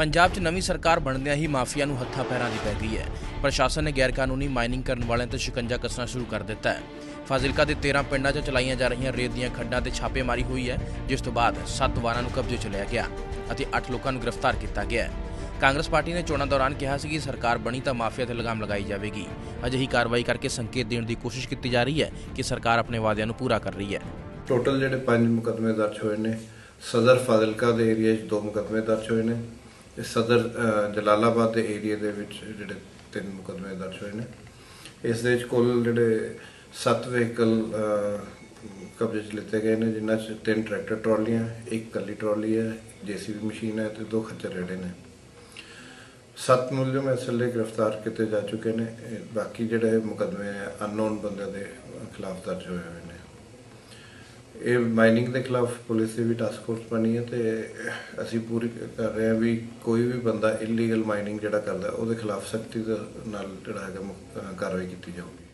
ਪੰਜਾਬ 'ਚ ਨਵੀਂ ਸਰਕਾਰ ਬਣਦਿਆਂ ਹੀ ਮਾਫੀਆ ਨੂੰ ਹੱਥਾਂ ਪੈਰਾਂ ਦੀ ਪੈ ਗਈ ਹੈ। ਪ੍ਰਸ਼ਾਸਨ ਨੇ ਗੈਰਕਾਨੂੰਨੀ ਮਾਈਨਿੰਗ ਕਰਨ ਵਾਲਿਆਂ ਤੇ ਸ਼ਿਕੰਜਾ ਕੱਸਣਾ ਸ਼ੁਰੂ ਕਰ ਦਿੱਤਾ ਹੈ। ਫਾਜ਼ਿਲਕਾ ਦੇ 13 ਪਿੰਡਾਂ 'ਚ ਚਲਾਈਆਂ ਜਾ ਰਹੀਆਂ ਰੇਤ ਦੀਆਂ ਖੱਡਾਂ ਤੇ ਛਾਪੇਮਾਰੀ ਹੋਈ ਹੈ, ਜਿਸ ਤੋਂ ਬਾਅਦ 7 ਵਾਰਾਂ ਨੂੰ ਕਬਜ਼ੇ 'ਚ ਲਿਆ ਗਿਆ ਅਤੇ 8 ਲੋਕਾਂ ਨੂੰ ਗ੍ਰਿਫਤਾਰ ਕੀਤਾ ਗਿਆ ਹੈ। ਕਾਂਗਰਸ ਪਾਰਟੀ ਨੇ ਚੋਣਾਂ ਦੌਰਾਨ ਕਿਹਾ ਸੀ ਕਿ ਸਰਕਾਰ ਬਣੀ ਤਾਂ ਮਾਫੀਆ ਤੇ ਲਗਾਮ ਲਗਾਈ ਜਾਵੇਗੀ। ਅਜਿਹੀ ਕਾਰਵਾਈ ਕਰਕੇ ਸੰਕੇਤ ਦੇਣ ਦੀ ਕੋਸ਼ਿਸ਼ ਕੀਤੀ ਜਾ ਰਹੀ ਹੈ ਕਿ ਸਰਕਾਰ ਆਪਣੇ ਵਾਅਦਿਆਂ ਨੂੰ ਪੂਰਾ ਕਰ ਰਹੀ ਹੈ। ਟੋਟਲ ਜਿਹੜੇ ਪੰਜ ਮੁਕੱਦਮੇ ਦਰਜ ਹੋਏ ਨੇ, ਸਦਰ ਫਾਜ਼ਿਲਕਾ ਦੇ ਏਰੀਆ 'ਚ ਦੋ ਮੁਕੱਦਮੇ ਦਰਜ ਹੋਏ ਨੇ ਇਹ ਸਦਰ ਜਲਾਲਾਬਾਦ ਦੇ ਏਰੀਆ ਦੇ ਵਿੱਚ ਜਿਹੜੇ ਤਿੰਨ ਮੁਕੱਦਮੇ ਦਰਜ ਹੋਏ ਨੇ। ਇਸ ਦੇ ਵਿੱਚ ਕੁੱਲ ਜਿਹੜੇ 7 ਵਹੀਕਲ ਕਬਜ਼ੇ 'ਚ ਲਿੱਤੇ ਗਏ ਨੇ, ਜਿਨ੍ਹਾਂ 'ਚ ਤਿੰਨ ਟਰੈਕਟਰ ਟਰਾਲੀਆਂ, ਇੱਕ ਕੱਲੀ ਟਰਾਲੀ ਹੈ, ਜੀਸੀਬੀ ਮਸ਼ੀਨ ਹੈ ਤੇ ਦੋ ਖੱਚਰ ਰੇੜੇ ਨੇ। ਸੱਤ ਮੁਲਜ਼ਮ ਇਸ ਵੇਲੇ ਗ੍ਰਿਫਤਾਰ ਕੀਤੇ ਜਾ ਚੁੱਕੇ ਨੇ। ਬਾਕੀ ਜਿਹੜੇ ਮੁਕੱਦਮੇ ਅਨਨੋਨ ਬੰਦਿਆਂ ਦੇ ਖਿਲਾਫ ਦਰਜ ਹੋਏ ਹੋਏ ਨੇ। ਇਹ ਮਾਈਨਿੰਗ ਦੇ ਖਿਲਾਫ ਪੁਲਿਸ ਦੀ ਵੀ ਟਾਸਕ ਫੋਰਸ ਬਣੀ ਹੈ ਤੇ ਅਸੀਂ ਪੂਰੀ ਕਰ ਰਹੇ ਹਾਂ ਵੀ ਕੋਈ ਵੀ ਬੰਦਾ ਇਲੀਗਲ ਮਾਈਨਿੰਗ ਜਿਹੜਾ ਕਰਦਾ, ਉਹਦੇ ਖਿਲਾਫ ਸਖਤੀ ਦੇ ਨਾਲ ਜਿਹੜਾ ਹੈਗਾ ਮੁ- ਕਾਰਵਾਈ ਕੀਤੀ ਜਾਊਗੀ।